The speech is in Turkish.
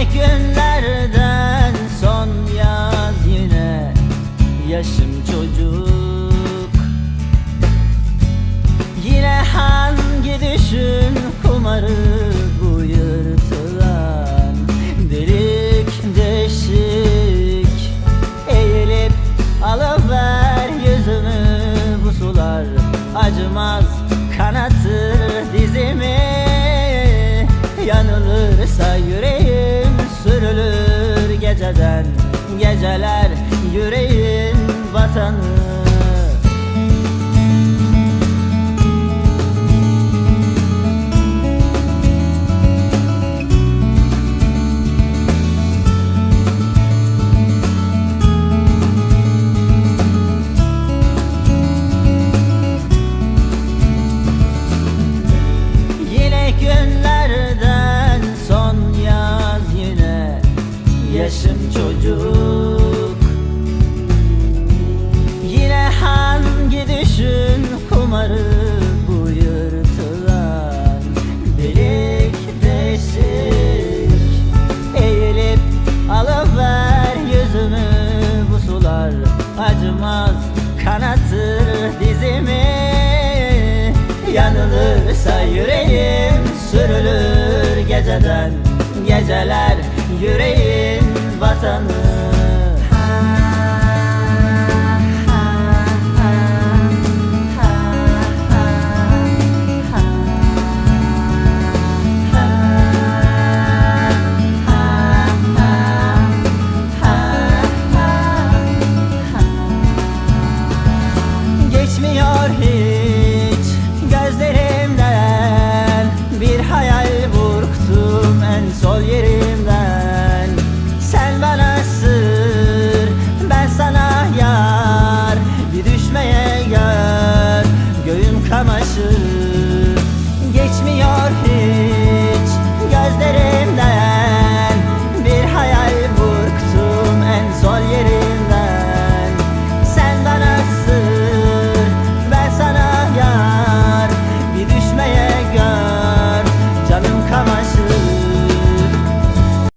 Günlerden son yaz yine Yaşım çocuk. Yine hangi düşün kumarı bu yırtılan Delik deşik? Eğilip alıver yüzümü bu sular Acımaz kanatır dizimi. Yanılırsa yüreğim sürülür geceden Geceler yüreğin vatanı kumarı bu yırtılan Delik yüzümü bu sular Acımaz kanatır dizimi. Yanılırsa yüreğim sürülür geceden Geceler yüreğin vatanı heart here.